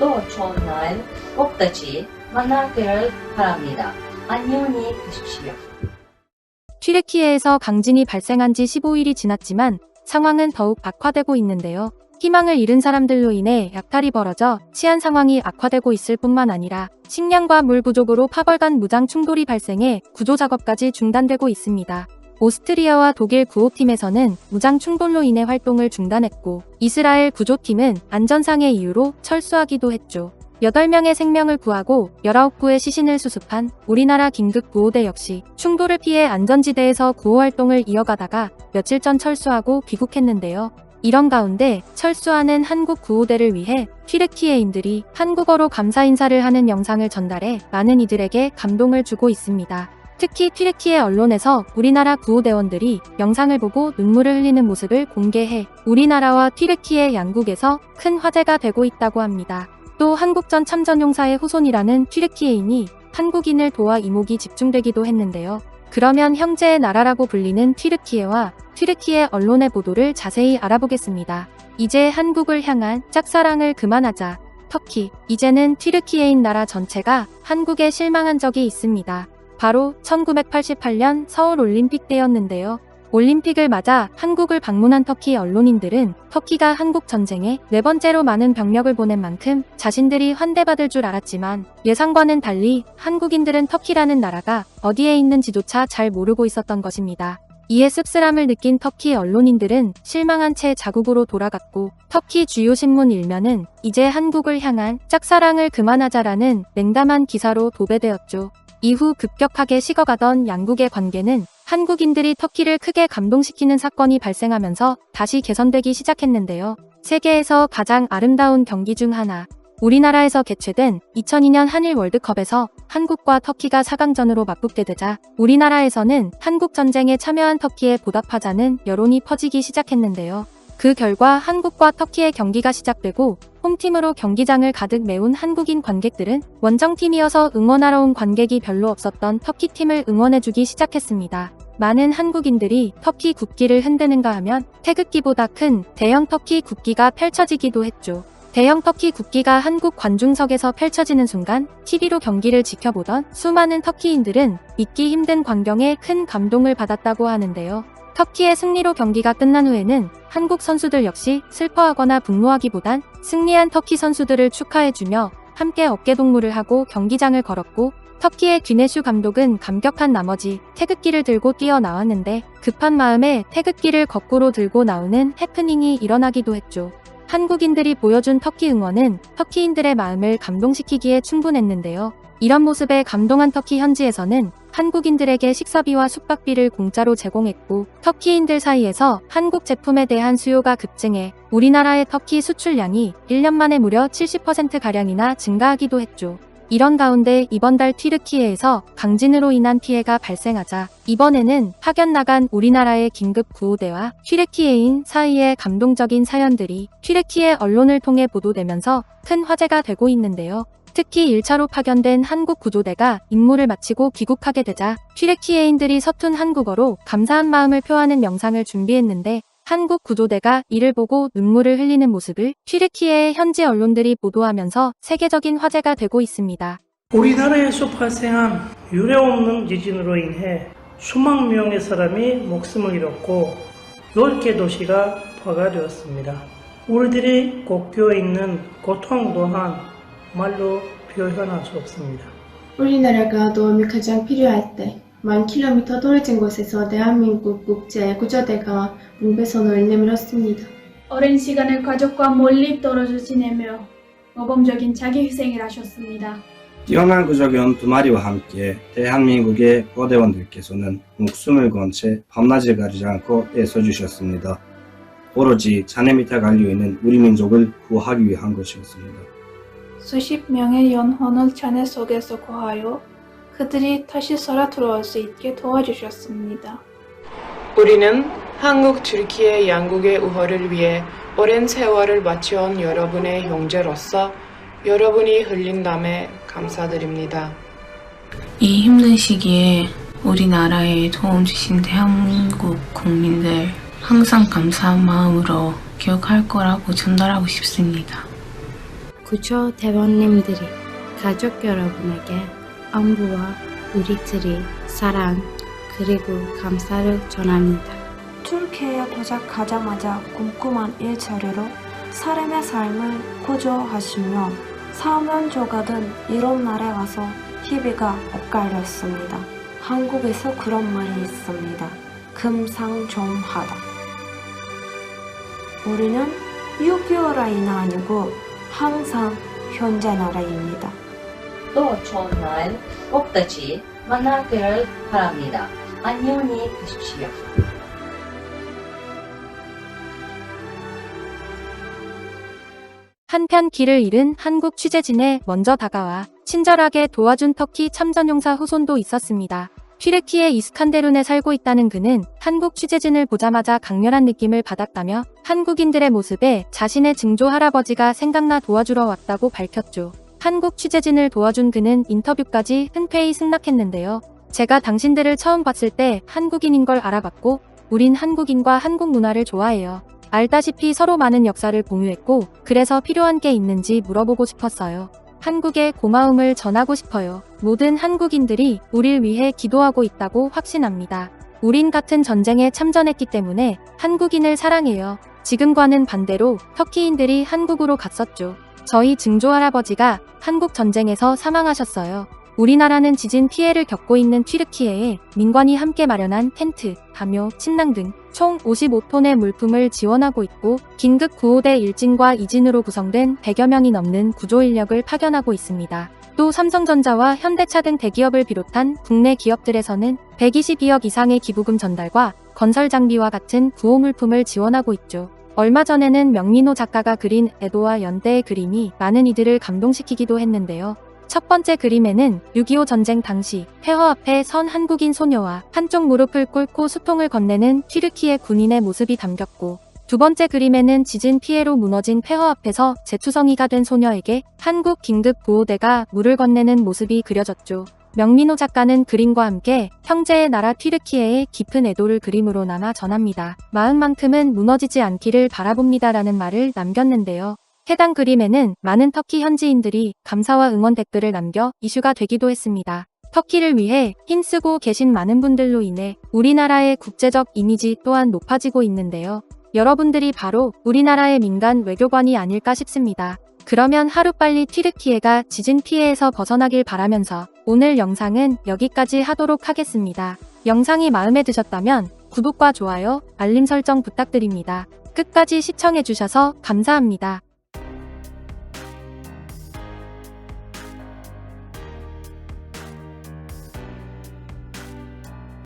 또 좋은 날꼭 다시 만나기를 바랍니다. 안녕히 계십시오. 튀르키예에서 강진이 발생한 지 15일이 지났지만 상황은 더욱 악화되고 있는데요. 희망을 잃은 사람들로 인해 약탈이 벌어져 치안 상황이 악화되고 있을 뿐만 아니라 식량과 물 부족으로 파벌 간 무장 충돌이 발생해 구조 작업까지 중단되고 있습니다. 오스트리아와 독일 구호팀에서는 무장 충돌로 인해 활동을 중단했고 이스라엘 구조팀은 안전상의 이유로 철수하기도 했죠. 8명의 생명을 구하고 19구의 시신을 수습한 우리나라 긴급 구호대 역시 충돌을 피해 안전지대에서 구호활동을 이어가다가 며칠 전 철수하고 귀국했는데요. 이런 가운데 철수하는 한국 구호대를 위해 튀르키예인들이 한국어로 감사 인사를 하는 영상을 전달해 많은 이들에게 감동을 주고 있습니다. 특히 튀르키예 언론에서 우리나라 구호대원들이 영상을 보고 눈물을 흘리는 모습을 공개해 우리나라와 튀르키예 양국에서 큰 화제가 되고 있다고 합니다. 또 한국전 참전용사의 후손이라는 튀르키예인이 한국인을 도와 이목이 집중되기도 했는데요. 그러면 형제의 나라라고 불리는 튀르키예와 튀르키예 언론의 보도를 자세히 알아보겠습니다. 이제 한국을 향한 짝사랑을 그만하자. 터키. 이제는 튀르키예인 나라 전체가 한국에 실망한 적이 있습니다. 바로 1988년 서울 올림픽 때였는데요. 올림픽을 맞아 한국을 방문한 터키 언론인들은 터키가 한국 전쟁에 네 번째로 많은 병력을 보낸 만큼 자신들이 환대받을 줄 알았지만 예상과는 달리 한국인들은 터키라는 나라가 어디에 있는지조차 잘 모르고 있었던 것입니다. 이에 씁쓸함을 느낀 터키 언론인들은 실망한 채 자국으로 돌아갔고 터키 주요 신문 일면은 이제 한국을 향한 짝사랑을 그만하자라는 냉담한 기사로 도배되었죠. 이후 급격하게 식어가던 양국의 관계는 한국인들이 터키를 크게 감동시키는 사건이 발생하면서 다시 개선되기 시작했는데요. 세계에서 가장 아름다운 경기 중 하나. 우리나라에서 개최된 2002년 한일 월드컵에서 한국과 터키가 4강전으로 맞붙게 되자 우리나라에서는 한국 전쟁에 참여한 터키에 보답하자는 여론이 퍼지기 시작했는데요. 그 결과 한국과 터키의 경기가 시작되고 홈팀으로 경기장을 가득 메운 한국인 관객들은 원정팀이어서 응원하러 온 관객이 별로 없었던 터키 팀을 응원해주기 시작했습니다. 많은 한국인들이 터키 국기를 흔드는가 하면 태극기보다 큰 대형 터키 국기가 펼쳐지기도 했죠. 대형 터키 국기가 한국 관중석에서 펼쳐지는 순간 TV로 경기를 지켜보던 수많은 터키인들은 믿기 힘든 광경에 큰 감동을 받았다고 하는데요. 터키의 승리로 경기가 끝난 후에는 한국 선수들 역시 슬퍼하거나 분노하기보단 승리한 터키 선수들을 축하해주며 함께 어깨동무를 하고 경기장을 걸었고 터키의 귀네슈 감독은 감격한 나머지 태극기를 들고 뛰어나왔는데 급한 마음에 태극기를 거꾸로 들고 나오는 해프닝이 일어나기도 했죠. 한국인들이 보여준 터키 응원은 터키인들의 마음을 감동시키기에 충분했는데요. 이런 모습에 감동한 터키 현지에서는 한국인들에게 식사비와 숙박비를 공짜로 제공했고 터키인들 사이에서 한국 제품에 대한 수요가 급증해 우리나라의 터키 수출량이 1년 만에 무려 70%가량이나 증가하기도 했죠. 이런 가운데 이번 달 튀르키예에서 강진으로 인한 피해가 발생하자 이번에는 파견 나간 우리나라의 긴급 구호대와 튀르키예인 사이의 감동적인 사연들이 튀르키예 언론을 통해 보도되면서 큰 화제가 되고 있는데요. 특히 1차로 파견된 한국 구조대가 임무를 마치고 귀국하게 되자 튀르키예인들이 서툰 한국어로 감사한 마음을 표하는 영상을 준비했는데 한국 구조대가 이를 보고 눈물을 흘리는 모습을 튀르키예의 현지 언론들이 보도하면서 세계적인 화제가 되고 있습니다. 우리나라에서 발생한 유례없는 지진으로 인해 수만 명의 사람이 목숨을 잃었고 10개 도시가 파괴되었습니다. 우리들이 국교에 있는 고통 또한 말로 표현할 수 없습니다. 우리나라가 도움이 가장 필요할 때, 만 킬로미터 떨어진 곳에서 대한민국 국제 구조대가 문배선을 내밀었습니다. 오랜 시간을 가족과 멀리 떨어져 지내며 모범적인 자기 희생을 하셨습니다. 뛰어난 구조견 두 마리와 함께 대한민국의 거대원들께서는 목숨을 건 채 밤낮을 가리지 않고 애써주셨습니다. 오로지 잔해 밑에 갈려있는 우리 민족을 구하기 위한 것이었습니다. 수십 명의 영혼을 잔해 속에서 구하여 그들이 다시 살아 돌아올 수 있게 도와주셨습니다. 우리는 한국 튀르키예 양국의 우호를 위해 오랜 세월을 바쳐온 여러분의 형제로서 여러분이 흘린 담에 감사드립니다. 이 힘든 시기에 우리나라에 도움 주신 대한민국 국민들 항상 감사한 마음으로 기억할 거라고 전달하고 싶습니다. 구조 대원님들이 가족 여러분에게 안부와 우리들이 사랑 그리고 감사를 전합니다. 튀르키예에 도착하자마자 꼼꼼한 일처리로 사람의 삶을 구조하시며 사면조가든 이런 날에 와서 희비가 엇갈렸습니다. 한국에서 그런 말이 있습니다. 금상첨화다. 우리는 6.25 라인은 아니고 항상 현재 나라입니다. 또 좋은 날꼭 다시 만나기를 바랍니다. 안녕히 계십시오. 한편 길을 잃은 한국 취재진에 먼저 다가와 친절하게 도와준 터키 참전용사 후손도 있었습니다. 튀르키예 이스칸데룬에 살고 있다는 그는 한국 취재진을 보자마자 강렬한 느낌을 받았다며 한국인들의 모습에 자신의 증조 할아버지가 생각나 도와주러 왔다고 밝혔죠. 한국 취재진을 도와준 그는 인터뷰까지 흔쾌히 승낙했는데요. 제가 당신들을 처음 봤을 때 한국인인 걸 알아봤고 우린 한국인과 한국 문화를 좋아해요. 알다시피 서로 많은 역사를 공유했고 그래서 필요한 게 있는지 물어보고 싶었어요. 한국의 고마움을 전하고 싶어요. 모든 한국인들이 우릴 위해 기도하고 있다고 확신합니다. 우린 같은 전쟁에 참전했기 때문에 한국인을 사랑해요. 지금과는 반대로 터키인들이 한국으로 갔었죠. 저희 증조 할아버지가 한국 전쟁에서 사망하셨어요. 우리나라는 지진 피해를 겪고 있는 튀르키예에 민관이 함께 마련한 텐트, 담요, 침낭 등 총 55톤의 물품을 지원하고 있고 긴급 구호대 1진과 2진으로 구성된 100여 명이 넘는 구조 인력을 파견하고 있습니다. 또 삼성전자와 현대차 등 대기업을 비롯한 국내 기업들에서는 122억 이상의 기부금 전달과 건설 장비와 같은 구호 물품을 지원하고 있죠. 얼마 전에는 명민호 작가가 그린 애도와 연대의 그림이 많은 이들을 감동시키기도 했는데요. 첫 번째 그림에는 6.25 전쟁 당시 폐허 앞에 선 한국인 소녀와 한쪽 무릎을 꿇고 수통을 건네는 튀르키예 군인의 모습이 담겼고 두 번째 그림에는 지진 피해로 무너진 폐허 앞에서 재투성이가 된 소녀에게 한국 긴급 구호대가 물을 건네는 모습이 그려졌죠. 명민호 작가는 그림과 함께 형제의 나라 튀르키예의 깊은 애도를 그림으로 남아 전합니다. 마음만큼은 무너지지 않기를 바라봅니다라는 말을 남겼는데요. 해당 그림에는 많은 터키 현지인들이 감사와 응원 댓글을 남겨 이슈가 되기도 했습니다. 터키를 위해 힘쓰고 계신 많은 분들로 인해 우리나라의 국제적 이미지 또한 높아지고 있는데요. 여러분들이 바로 우리나라의 민간 외교관이 아닐까 싶습니다. 그러면 하루빨리 튀르키예가 지진 피해에서 벗어나길 바라면서 오늘 영상은 여기까지 하도록 하겠습니다. 영상이 마음에 드셨다면 구독과 좋아요, 알림 설정 부탁드립니다. 끝까지 시청해주셔서 감사합니다.